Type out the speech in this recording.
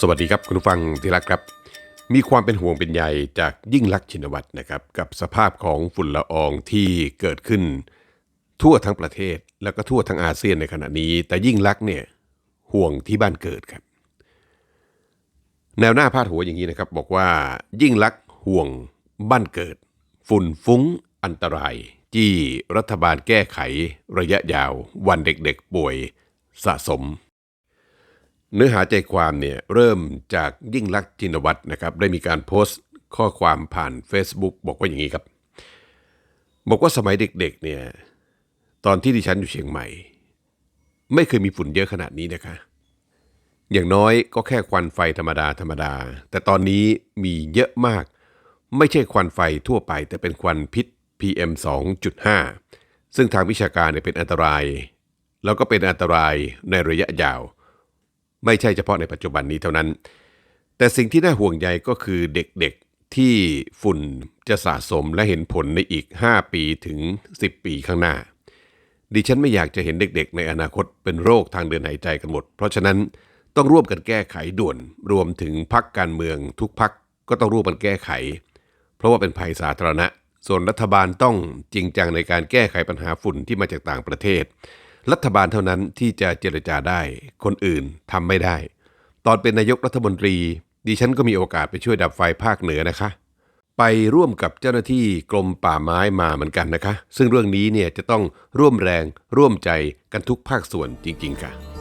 สวัสดีครับคุณผู้ฟังที่รักครับ มีความเป็นห่วงเป็นใยจากยิ่งลักษณ์ชินวัตรนะครับ กับสภาพของฝุ่นละอองที่เกิดขึ้น ทั่วทั้งประเทศแล้วก็ทั่วทั้งอาเซียนในขณะนี้ แต่ยิ่งลักษณ์เนี่ยห่วงที่บ้านเกิดครับ แนวหน้าพาดหัวอย่างนี้นะครับ บอกว่ายิ่งลักษณ์ห่วงบ้านเกิด ฝุ่นฟุ้งอันตรายจี้รัฐบาลแก้ไขระยะยาว วันเด็กๆป่วยสะสม เนื้อหาใจความเนี่ยเริ่มจากยิ่งลักษณ์จินวัตรนะครับได้มีการโพสต์ข้อความผ่าน Facebook บอกว่าอย่างนี้ครับ บอกว่าสมัยเด็กๆเนี่ยตอนที่ดิฉันอยู่เชียงใหม่ ไม่เคยมีฝุ่นเยอะขนาดนี้นะคะ อย่างน้อยก็แค่ควันไฟธรรมดาธรรมดา แต่ตอนนี้มีเยอะมาก ไม่ใช่ควันไฟทั่วไป แต่เป็นควันพิษ PM 2.5 ซึ่งทางวิชาการเนี่ยเป็นอันตราย แล้วก็เป็นอันตรายในระยะยาว ไม่ใช่เฉพาะในปัจจุบันนี้เท่านั้น แต่สิ่งที่น่าห่วงใยก็คือเด็กๆที่ฝุ่นจะสะสมและเห็นผลในอีก 5 ปีถึง 10 ปีข้างหน้า ดิฉันไม่อยากจะเห็นเด็กๆ ในอนาคตเป็นโรคทางเดินหายใจกันหมด เพราะฉะนั้นต้องร่วมกันแก้ไขด่วน รวมถึงพักการเมืองทุกพักก็ต้องร่วมกันแก้ไข เพราะว่าเป็นภัยสาธารณะ ส่วนรัฐบาลต้องจริงจังในการแก้ไขปัญหาฝุ่นที่มาจากต่างประเทศ รัฐบาลเท่านั้นที่จะเจรจาได้ คนอื่นทำไม่ได้ ตอนเป็นนายกรัฐมนตรี ดิฉันก็มีโอกาสไปช่วยดับไฟภาคเหนือนะคะ ไปร่วมกับเจ้าหน้าที่กรมป่าไม้มาเหมือนกันนะคะ ซึ่งเรื่องนี้เนี่ยจะต้องร่วมแรงร่วมใจกันทุกภาคส่วนจริง ๆ ค่ะ